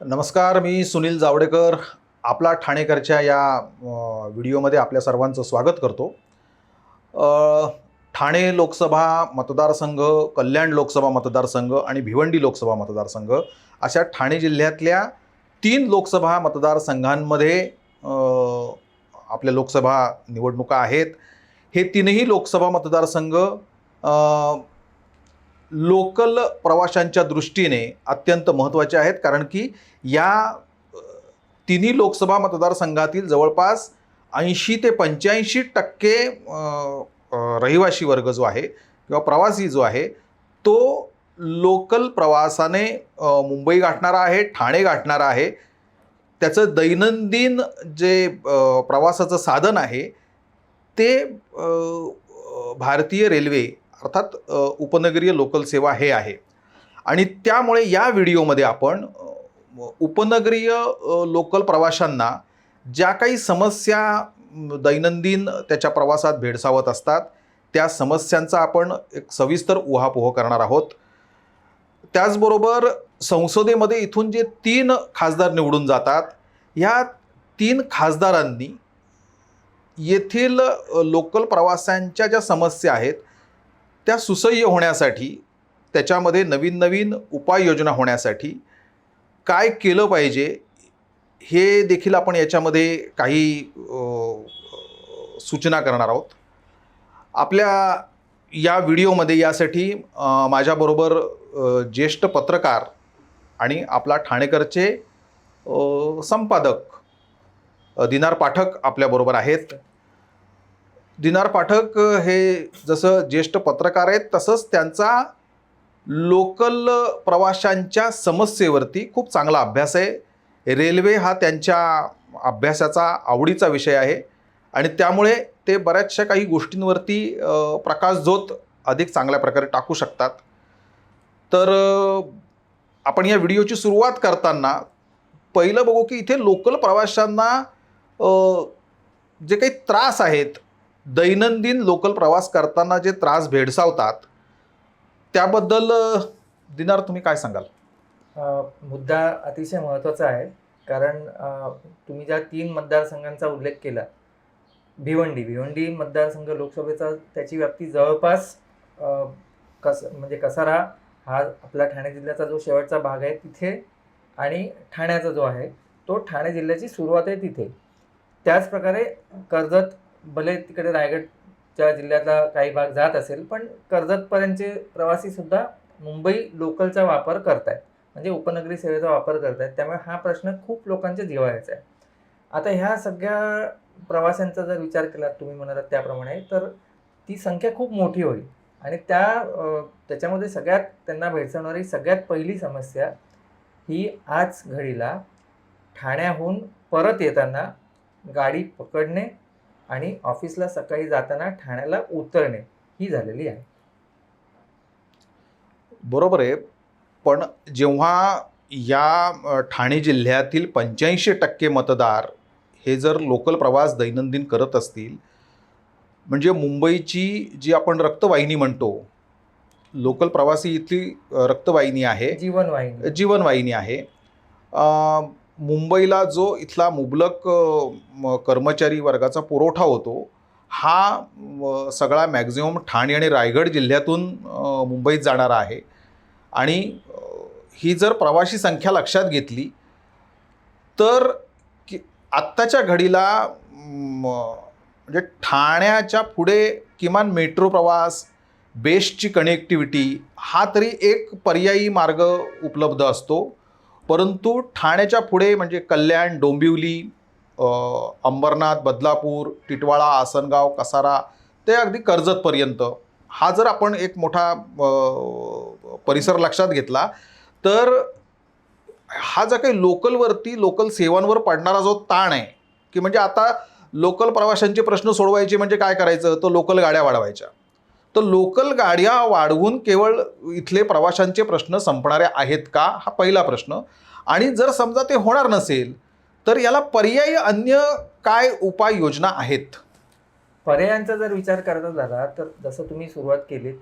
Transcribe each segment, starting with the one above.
नमस्कार मी सुनील जावडेकर. आपला ठाणेकरच्या या व्हिडिओमध्ये आपल्या सर्वांचं स्वागत करतो. ठाणे लोकसभा मतदारसंघ कल्याण लोकसभा मतदारसंघ आणि भिवंडी लोकसभा मतदारसंघ अशा ठाणे जिल्ह्यातल्या तीन लोकसभा मतदारसंघांमध्ये आपल्या लोकसभा निवडणुका आहेत. हे तीनही लोकसभा मतदारसंघ लोकल प्रवाशांच्या दृष्टीने अत्यंत महत्त्वाचे आहेत. कारण की या तिन्ही लोकसभा मतदारसंघातील जवळपास ऐंशी ते पंच्याऐंशी टक्के रहिवासी वर्ग जो आहे किंवा प्रवासी जो आहे तो लोकल प्रवासाने मुंबई गाठणारा आहे ठाणे गाठणारा आहे. त्याचं दैनंदिन जे प्रवासाचं साधन आहे ते भारतीय रेल्वे अर्थात उपनगरीय लोकल सेवा हे आहे. आणि त्यामुळे या व्हिडिओमध्ये आपण उपनगरीय लोकल प्रवाशांना ज्या काही समस्या दैनंदिन त्याच्या प्रवासात भेडसावत असतात त्या समस्यांचा आपण एक सविस्तर उहापोह करणार आहोत. त्याचबरोबर संसदेमध्ये इथून जे तीन खासदार निवडून जातात ह्या तीन खासदारांनी येथील लोकल प्रवाशांच्या ज्या समस्या आहेत त्या सुसह्य होण्यासाठी त्याच्यामध्ये नवीन नवीन उपाययोजना होण्यासाठी काय केलं पाहिजे हे देखील आपण याच्यामध्ये काही सूचना करणार आहोत. आपल्या या व्हिडिओमध्ये यासाठी माझ्याबरोबर ज्येष्ठ पत्रकार आणि आपला ठाणेकरचे संपादक दिनार पाठक आपल्याबरोबर आहेत. दिनार पाठक हे जसं ज्येष्ठ पत्रकार आहेत तसंच त्यांचा लोकल प्रवाशांच्या समस्येवरती खूप चांगला अभ्यास आहे. रेल्वे हा त्यांच्या अभ्यासाचा आवडीचा विषय आहे. आणि त्यामुळे ते बऱ्याचशा काही गोष्टींवरती प्रकाशझोत अधिक चांगल्या प्रकारे टाकू शकतात. तर आपण या व्हिडिओची सुरुवात करताना पहिलं बघू की इथे लोकल प्रवाशांना जे काही त्रास आहेत दैनंदिन लोकल प्रवास करताना जे त्रास भेडसावतात त्याबद्दल दिनार तुम्ही काय सांगाल? मुद्दा अतिशय महत्त्वाचा आहे. कारण तुम्ही ज्या तीन मतदारसंघांचा उल्लेख केला भिवंडी भिवंडी मतदारसंघ लोकसभेचा त्याची व्याप्ती जवळपास कस म्हणजे कसारा हा आपला ठाणे जिल्ह्याचा जो शेवटचा भाग आहे तिथे आणि ठाण्याचा जो आहे तो ठाणे जिल्ह्याची सुरुवात आहे तिथे. त्याचप्रकारे कर्जत भले तिकडे रायगडच्या जिल्ह्यातला काही भाग जात असेल पण कर्जतपर्यंतचे प्रवासीसुद्धा मुंबई लोकलचा वापर करतायत. म्हणजे उपनगरी सेवेचा वापर करतायत. त्यामुळे हा प्रश्न खूप लोकांच्या जिव्हाळ्याचा आहे. आता ह्या सगळ्या प्रवाशांचा जर विचार केला तुम्ही म्हणालात त्याप्रमाणे तर ती संख्या खूप मोठी होईल. आणि त्या त्याच्यामध्ये सगळ्यात त्यांना भेडसावणारी सगळ्यात पहिली समस्या ही आज घडीला ठाण्याहून परत येताना गाडी पकडणे आणि ऑफिसला सकाळी जाताना ठाण्याला उतरणे ही झालेली आहे. बरोबर आहे. पण जेव्हा या ठाणे जिल्ह्यातील पंच्याऐंशी टक्के मतदार हे जर लोकल प्रवास दैनंदिन करत असतील म्हणजे मुंबईची जी आपण रक्तवाहिनी म्हणतो लोकल प्रवासी इथली रक्तवाहिनी आहे जीवनवाहिनी. जीवनवाहिनी आहे. मुंबईला जो इथला मुबलक कर्मचारी वर्गाचा पुरवठा होतो हा सगळा मॅक्झिमम ठाणे आणि रायगड जिल्ह्यातून मुंबईत जाणारा आहे. आणि ही जर प्रवासी संख्या लक्षात घेतली तर की आत्ताच्या घडीला म्हणजे ठाण्याच्या पुढे किमान मेट्रो प्रवास बेस्टची कनेक्टिव्हिटी हा तरी एक पर्यायी मार्ग उपलब्ध असतो. परंतु ठाण्याच्या पुढे म्हणजे कल्याण डोंबिवली अंबरनाथ बदलापूर टिटवाळा आसनगाव कसारा ते अगदी कर्जतपर्यंत. हा जर आपण एक मोठा परिसर लक्षात घेतला तर हा जो काही लोकलवरती लोकल सेवांवर पडणारा जो ताण आहे की म्हणजे आता लोकल प्रवाशांचे प्रश्न सोडवायचे म्हणजे काय करायचं? तर लोकल गाड्या वाढवायच्या. तर लोकल गाड्या वाढवून केवळ इथले प्रवाशांचे प्रश्न संपणारे आहेत का? हा पहिला प्रश्न. आणि जर समजा ते होणार नसेल तर याला पर्यायी अन्य काय उपाययोजना आहेत? पर्यायांचा जर विचार करायचा झाला तर जसं तुम्ही सुरुवात केली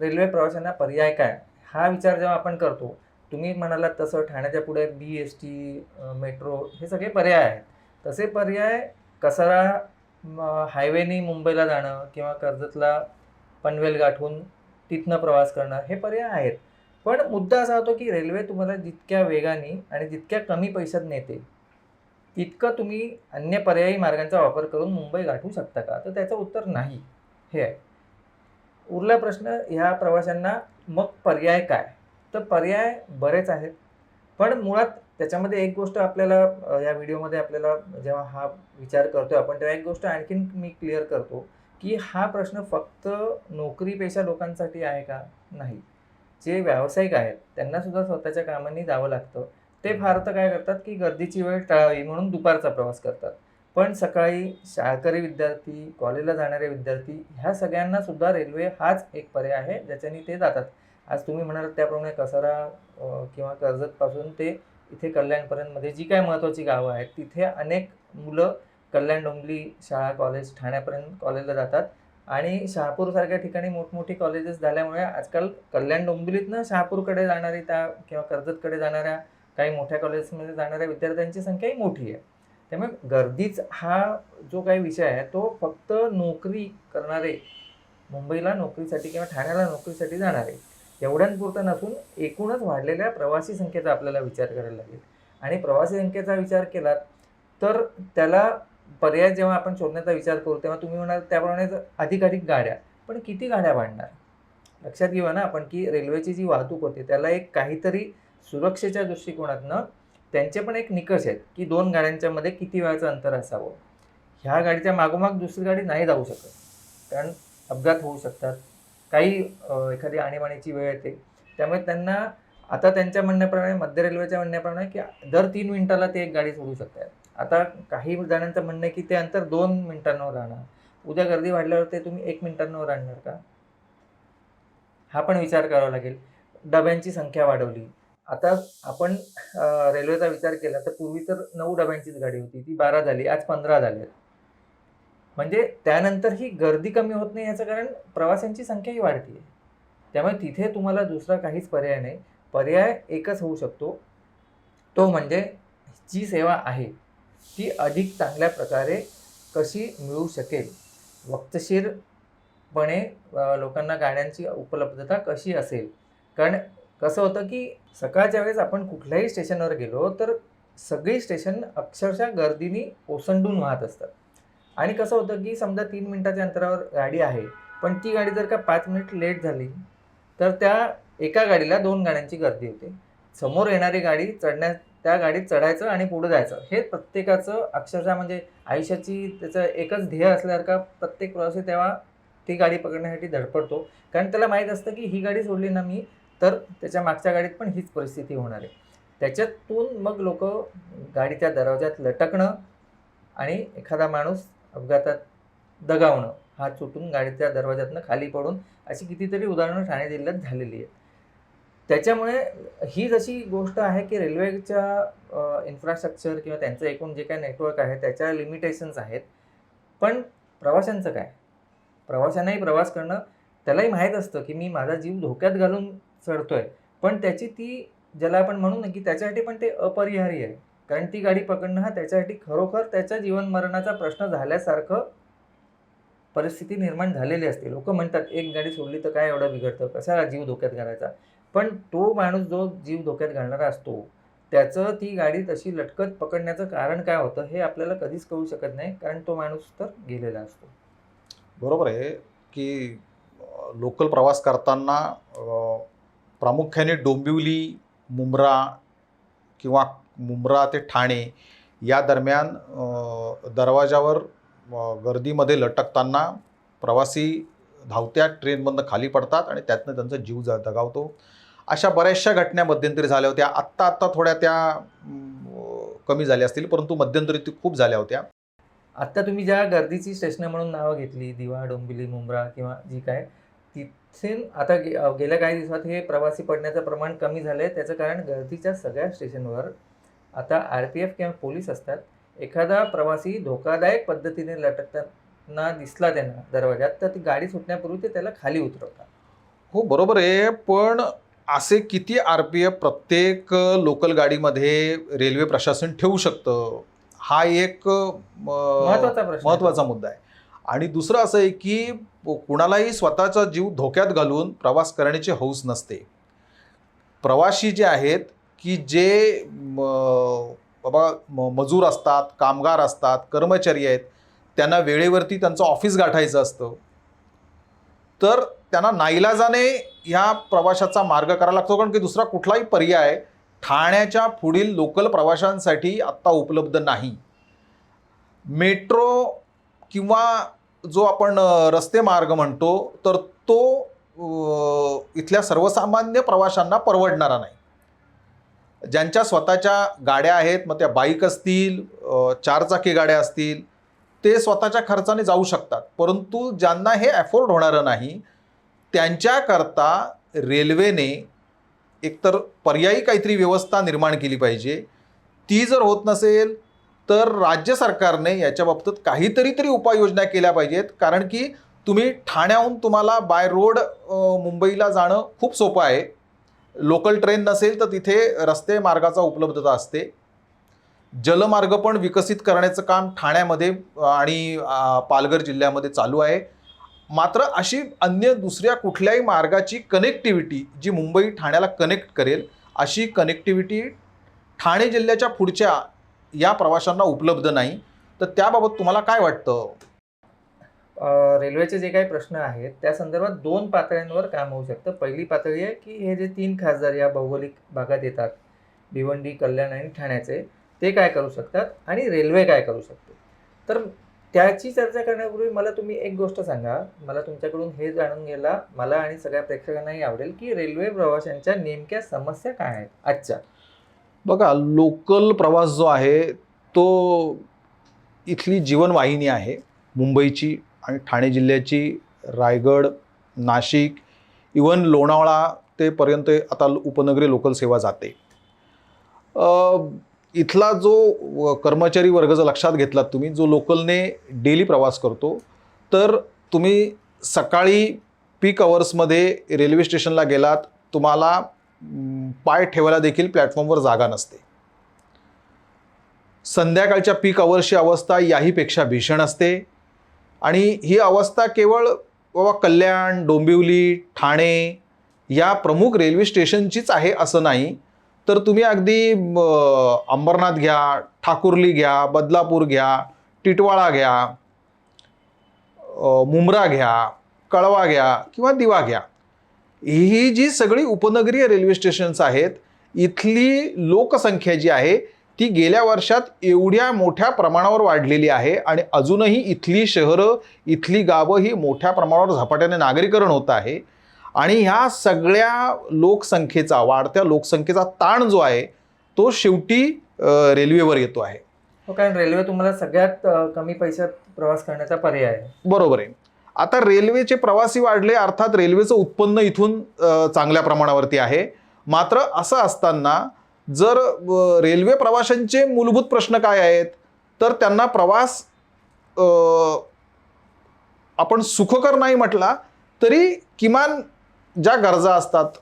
रेल्वे प्रवाशांना पर्याय काय? हा विचार जेव्हा आपण करतो तुम्ही म्हणालात तसं ठाण्याच्या पुढे बी एस टी मेट्रो हे सगळे पर्याय आहेत. तसे पर्याय कसारा हायवेनी मुंबईला जाणं किंवा कर्जतला पनवेल गाठून तिथनं प्रवास करणं हे पर्याय आहेत. पण मुद्दा असा होतो की रेल्वे तुम्हाला जितक्या वेगाने आणि जितक्या कमी पैशात नेते तितकं तुम्ही अन्य पर्यायी मार्गांचा वापर करून मुंबई गाठू शकता का? तर त्याचं उत्तर नाही. हे आहे. उरला प्रश्न ह्या प्रवाशांना मग पर्याय काय? तर पर्याय बरेच आहेत. पण मुळात त्याच्यामध्ये एक गोष्ट आपल्याला या व्हिडिओमध्ये आपल्याला जेव्हा हा विचार करतोय आपण तेव्हा एक गोष्ट आणखीन मी क्लिअर करतो. की हा प्रश्न फक्त नोकरीपेशा लोकांसाठी आहे का? नाही. जे व्यावसायिक आहेत त्यांना सुद्धा स्वतःच्या कामांनी जावं लागतं. ते फार तर काय करतात की गर्दीची वेळ टाळावी म्हणून दुपारचा प्रवास करतात. पण सकाळी शाळकरी विद्यार्थी कॉलेजला जाणारे विद्यार्थी ह्या सगळ्यांना सुद्धा रेल्वे हाच एक पर्याय आहे ज्याच्यानी ते जातात. आज तुम्ही म्हणाल त्याप्रमाणे कसारा किंवा कर्जतपासून ते इथे कल्याणपर्यंतमध्ये जी काय महत्त्वाची गावं आहेत तिथे अनेक मुलं कल्याण डोंबली शाळा कॉलेज ठाण्यापर्यंत कॉलेजला जातात. आणि शहापूरसारख्या ठिकाणी मोठमोठी कॉलेजेस झाल्यामुळे आजकाल कल्याण डोंबिवलीतनं शहापूरकडे जाणारी त्या किंवा कर्जतकडे जाणाऱ्या काही मोठ्या कॉलेजेसमध्ये जाणाऱ्या विद्यार्थ्यांची संख्याही मोठी आहे. त्यामुळे गर्दीच हा जो काही विषय आहे तो फक्त नोकरी करणारे मुंबईला नोकरीसाठी किंवा ठाण्याला नोकरीसाठी जाणारे एवढ्यांपुरतं नसून एकूणच वाढलेल्या प्रवासी संख्येचा आपल्याला विचार करायला लागेल. आणि प्रवासी संख्येचा विचार केला तर त्याला पर्याय जेव्हा आपण शोधण्याचा विचार करू तेव्हा तुम्ही म्हणाल त्याप्रमाणे अधिकाधिक गाड्या पण किती गाड्या वाढणार? लक्षात घेऊया ना आपण की रेल्वेची जी वाहतूक होते त्याला एक काहीतरी सुरक्षेच्या दृष्टिकोनातनं त्यांचे पण एक निकष आहेत की दोन गाड्यांच्या मध्ये किती वेळाचं अंतर असावं. ह्या गाडीच्या मागोमाग दुसरी गाडी नाही जाऊ शकत. कारण अपघात होऊ शकतात. काही एखादी आणीबाणीची वेळ येते. त्यामुळे त्यांना आता त्यांच्या म्हणण्याप्रमाणे मध्य रेल्वेच्या म्हणण्याप्रमाणे की दर तीन मिनिटाला ते एक गाडी सोडू शकतात. आता काही जणांचं म्हणणं आहे की ते अंतर दोन मिनिटांवर राहणार. उद्या गर्दी वाढल्यावर ते तुम्ही एक मिनिटांवर आणणार का? हा पण विचार करावा लागेल. डब्यांची संख्या वाढवली. आता आपण रेल्वेचा विचार केला तर पूर्वी तर नऊ डब्यांचीच गाडी होती. ती बारा झाली आज पंधरा झाली. म्हणजे त्यानंतर ही गर्दी कमी होत नाही याचं कारण प्रवाशांची संख्याही वाढते त्यामुळे तिथे तुम्हाला दुसरा काहीच पर्याय नाही. पर्याय एकच होऊ शकतो. तो म्हणजे जी सेवा आहे. ती अधिक चांगल्या प्रकारे कशी मिळू शकेल? वक्तशीरपणे लोकांना गाण्यांची उपलब्धता कशी असेल? कारण कसं होतं की सकाळच्या वेळेस आपण कुठल्याही स्टेशनवर गेलो तर सगळी स्टेशन अक्षरशः गर्दीने ओसंडून वाहत असतात. आणि कसं होतं की समजा तीन मिनटाच्या अंतरावर गाडी आहे पण ती गाडी जर का पाच मिनिट लेट झाली तर त्या एका गाडीला दोन गाड्यांची गर्दी होते. समोर येणारी गाडी चढण्या त्या गाडीत चढायचं आणि पुढे जायचं. हे प्रत्येकाचं अक्षरशः म्हणजे आयुष्याची त्याचं एकच ध्येय असल्यासारखा प्रत्येक प्रवासी तेव्हा ती गाडी पकडण्यासाठी धडपडतो. कारण त्याला माहीत असतं की ही गाडी सोडली ना मी तर त्याच्या मागच्या गाडीत पण हीच परिस्थिती होणार आहे. त्याच्यातून मग लोक गाडीच्या दरवाज्यात लटकणं आणि एखादा माणूस अपघातात दगावणं हा चुटून गाडीच्या दरवाज्यातनं खाली पडून अशी कितीतरी उदाहरणं ठाणे जिल्ह्यात झालेली आहेत. त्याच्यामुळे ही जशी गोष्ट आहे की रेल्वेच्या इन्फ्रास्ट्रक्चर किंवा त्यांचं एकूण जे काही नेटवर्क आहे त्याच्या लिमिटेशन्स आहेत. पण प्रवाशांचं काय? प्रवाशांनाही प्रवास करणं त्यालाही माहीत असतं की मी माझा जीव धोक्यात घालून चढतोय. पण त्याची ती ज्याला आपण म्हणू ना की त्याच्यासाठी पण ते अपरिहार्य आहे. कारण ती गाडी पकडणं हा त्याच्यासाठी खरोखर त्याच्या जीवनमरणाचा प्रश्न झाल्यासारखं परिस्थिती निर्माण झालेली असते. लोक म्हणतात एक गाडी सोडली तर काय एवढं बिघडतं? कशाला जीव धोक्यात घालायचा? पण तो माणूस जो जीव धोक्यात घालणारा असतो त्याचं ती गाडी तशी लटकत पकडण्याचं कारण काय होतं हे आपल्याला कधीच कळू शकत नाही कारण तो माणूस तर गेलेला असतो. बरोबर आहे की लोकल प्रवास करताना प्रामुख्याने डोंबिवली मुंब्रा किंवा मुंब्रा ते ठाणे या दरम्यान दरवाजावर गर्दीमध्ये लटकताना प्रवासी धावत्या ट्रेनमधनं खाली पडतात आणि त्यातनं त्यांचा जीव जा दगावतो अशा बऱ्याचशा घटना मध्यंतरी झाल्या होत्या. आत्ता आत्ता थोड्या त्या कमी झाल्या असतील परंतु मध्यंतरी ती खूप झाल्या होत्या. आत्ता तुम्ही ज्या गर्दीची स्टेशनं म्हणून नावं घेतली दिवा डोंबिवली मुंब्रा किंवा जी काय तिथे आता गे- गेल्या काही दिवसात हे प्रवासी पडण्याचं प्रमाण कमी झालं आहे त्याचं कारण गर्दीच्या सगळ्या स्टेशनवर आता आर पी एफ किंवा पोलीस असतात. एखादा प्रवासी धोकादायक पद्धतीने लटकताना दिसला त्यांना दरवाज्यात तर ती गाडी सुटण्यापूर्वी ते त्याला खाली उतरवतात. हो बरोबर आहे पण असे किती आर पी एफ प्रत्येक लोकल गाडीमध्ये रेल्वे प्रशासन ठेवू शकतं? हा एक महत्त्वाचा. महत्त्वाचा मुद्दा आहे. आणि दुसरं असं आहे की कुणालाही स्वतःचा जीव धोक्यात घालून प्रवास करण्याची हौस नसते. प्रवासी जे आहेत की जे बाबा मजूर असतात कामगार असतात कर्मचारी आहेत त्यांना वेळेवरती त्यांचं ऑफिस गाठायचं असतं. तर त्यांना नाईलाजाने ह्या प्रवाशाचा मार्ग करावा लागतो कारण की दुसरा कुठलाही पर्याय ठाण्याच्या पुढील लोकल प्रवाशांसाठी आत्ता उपलब्ध नाही. मेट्रो किंवा जो आपण रस्ते मार्ग म्हणतो तर तो इथल्या सर्वसामान्य प्रवाशांना परवडणारा नाही. ज्यांच्या स्वतःच्या गाड्या आहेत मग त्या बाईक असतील चारचाकी गाड्या असतील ते स्वतःच्या खर्चाने जाऊ शकतात. परंतु ज्यांना हे अफोर्ड होणारं नाही त्यांच्याकरता रेल्वेने एकतर पर्यायी काहीतरी व्यवस्था निर्माण केली पाहिजे. ती जर होत नसेल तर राज्य सरकारने याच्या बाबतीत काहीतरी तरी उपाययोजना केल्या पाहिजेत. कारण की तुम्ही ठाण्याहून तुम्हाला बाय रोड मुंबईला जाणं खूप सोपं आहे. लोकल ट्रेन नसेल तर तिथे रस्ते मार्गाचा उपलब्धता असते. जलमार्ग पण विकसित करण्याचं काम ठाण्यामध्ये आणि पालघर जिल्ह्यामध्ये चालू आहे. मात्र अशी अन्य दुसऱ्या कुठल्याही मार्गाची कनेक्टिव्हिटी जी मुंबई ठाण्याला कनेक्ट करेल अशी कनेक्टिव्हिटी ठाणे जिल्ह्याच्या पुढच्या या प्रवाशांना उपलब्ध नाही. तर त्याबाबत तुम्हाला काय वाटतं? रेल्वेचे जे काही प्रश्न आहेत त्या संदर्भात दोन पातळ्यांवर काम होऊ शकतं. पहिली पातळी आहे की हे जे तीन खासदार या भौगोलिक भागात येतात भिवंडी कल्याण आणि ठाण्याचे. ते काय करू शकतात आणि रेल्वे काय करू शकते. तर त्याची चर्चा करण्यापूर्वी मला तुम्ही एक गोष्ट सांगा. मला तुमच्याकडून हे जाणून घ्यायला मला आणि सगळ्या प्रेक्षकांनाही आवडेल की रेल्वे प्रवाशांच्या नेमक्या समस्या काय आहेत आजच्या. बघा लोकल प्रवास जो आहे तो इथली जीवनवाहिनी आहे. मुंबईची आणि ठाणे जिल्ह्याची रायगड नाशिक इवन लोणावळा ते पर्यंत आता उपनगरी लोकल सेवा जाते. इथला जो व- कर्मचारी वर्ग जर लक्षात घेतलात तुम्ही जो लोकलने डेली प्रवास करतो तर तुम्ही सकाळी पीक अवर्समध्ये रेल्वे स्टेशनला गेलात तुम्हाला पाय ठेवायला देखील प्लॅटफॉर्मवर जागा नसते. संध्याकाळच्या पीक अवर्सची अवस्था याहीपेक्षा भीषण असते. आणि ही अवस्था केवळ बाबा कल्याण डोंबिवली ठाणे या प्रमुख रेल्वे स्टेशनचीच आहे असं नाही. तर तुम्ही अगदी अंबरनाथ घ्या ठाकुर्ली घ्या बदलापूर घ्या टिटवाळा घ्या मुंब्रा घ्या कळवा घ्या किंवा दिवा घ्या. ही जी सगळी उपनगरीय रेल्वे स्टेशन्स आहेत इथली लोकसंख्या जी आहे ती गेल्या वर्षात एवढ्या मोठ्या प्रमाणावर वाढलेली आहे आणि अजूनही इथली शहरं इथली गावं ही मोठ्या प्रमाणावर झपाट्याने नागरीकरण होत आहे. आणि ह्या सगळ्या लोकसंख्येचा वाढत्या लोकसंख्येचा ताण जो आहे तो शेवटी रेल्वेवर येतो आहे. हो कारण रेल्वे तुम्हाला सगळ्यात कमी पैशात प्रवास करण्याचा पर्याय आहे. बरोबर आहे. आता रेल्वेचे प्रवासी वाढले अर्थात रेल्वेचं उत्पन्न इथून चांगल्या प्रमाणावरती आहे. मात्र असं असताना जर रेल्वे प्रवाशांचे मूलभूत प्रश्न काय आहेत तर त्यांना प्रवास आपण सुखकर नाही म्हटला तरी किमान ज्या गरजा असतात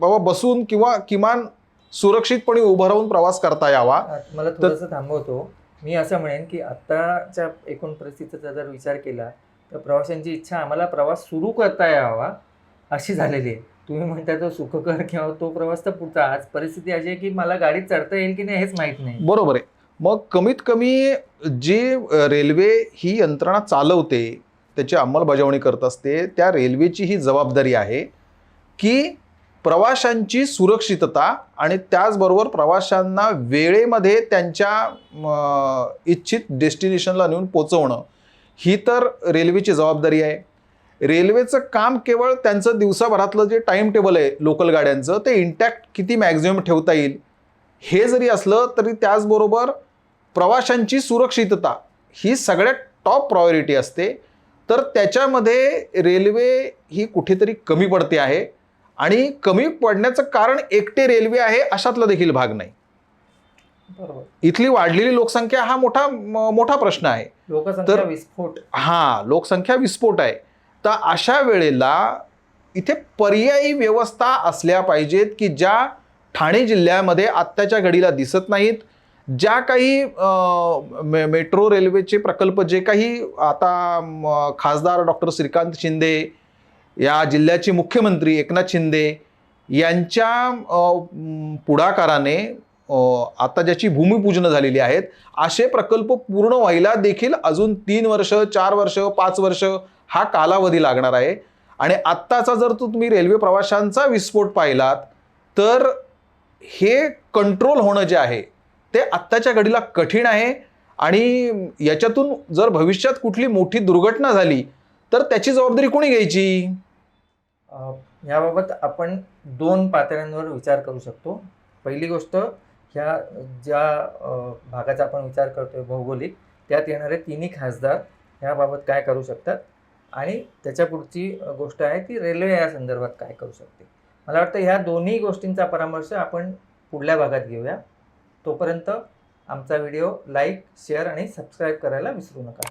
बाबा बसून किंवा किमान सुरक्षितपणे उभं राहून प्रवास करता यावा. मला थोडंसं थांबवतो. मी असं म्हणेन की आत्ताच्या एकूण परिस्थितीचा जर विचार केला तर प्रवाशांची इच्छा आम्हाला प्रवास सुरू करता यावा अशी झालेली आहे. तुम्ही म्हणताय तो सुखकर किंवा तो प्रवास तर पुढचा. आज परिस्थिती अशी आहे की मला गाडीत चढता येईल की नाही हेच माहीत नाही. बरोबर आहे. मग कमीत कमी जी रेल्वे ही यंत्रणा चालवते त्याची अंमलबजावणी करत असते त्या रेल्वेची ही जबाबदारी आहे. की प्रवाशांची सुरक्षितता आणि त्याचबरोबर प्रवाशांना वेळेमध्ये त्यांच्या इच्छित डेस्टिनेशनला नेऊन पोचवणं ही तर रेल्वेची जबाबदारी आहे. रेल्वेचं काम केवळ त्यांचं दिवसाभरातलं जे टाईम टेबल आहे लोकल गाड्यांचं ते इंटॅक्ट किती मॅक्झिमम ठेवता येईल हे जरी असलं तरी त्याचबरोबर प्रवाशांची सुरक्षितता ही सगळ्यात टॉप प्रायोरिटी असते. तर त्याच्यामध्ये रेल्वे ही कुठेतरी कमी पडते आहे. आणि कमी पडण्याचं कारण एकटे रेल्वे आहे अशातला देखील भाग नाही. इथली वाढलेली लोकसंख्या हा मोठा मोठा प्रश्न आहे. तर- विस्फोट. हा लोकसंख्या विस्फोट आहे. तर अशा वेळेला इथे पर्यायी व्यवस्था असल्या पाहिजेत की ज्या ठाणे जिल्ह्यामध्ये आत्ताच्या घडीला दिसत नाहीत ज्या काही मे मेट्रो रेल्वेचे प्रकल्प जे काही आता खासदार डॉक्टर श्रीकांत शिंदे या जिल्ह्याचे मुख्यमंत्री एकनाथ शिंदे यांच्या पुढाकाराने आता ज्याची भूमिपूजनं झालेली आहेत असे प्रकल्प पूर्ण व्हायला देखील अजून तीन वर्ष चार वर्ष पाच वर्ष हा कालावधी लागणार आहे. आणि आत्ताचा जर तो तुम्ही रेल्वे प्रवाशांचा विस्फोट पाहिलात तर हे कंट्रोल होणं जे आहे ते आत्ताच्या घडीला कठीण आहे. आणि याच्यातून जर भविष्यात कुठली मोठी दुर्घटना झाली तर त्याची जबाबदारी कोणी घ्यायची? याबाबत आपण दोन पातळ्यांवर विचार करू शकतो. पहिली गोष्ट ह्या ज्या भागाचा आपण विचार करतोय भौगोलिक त्यात येणारे तिन्ही खासदार ह्याबाबत काय करू शकतात? आणि त्याच्या पुढची गोष्ट आहे ती रेल्वे या संदर्भात काय करू शकते? मला वाटतं ह्या दोन्ही गोष्टींचा परामर्श आपण पुढल्या भागात घेऊया. तोपर्यंत आमचा व्हिडिओ लाईक शेअर आणि सबस्क्राईब करायला विसरू नका.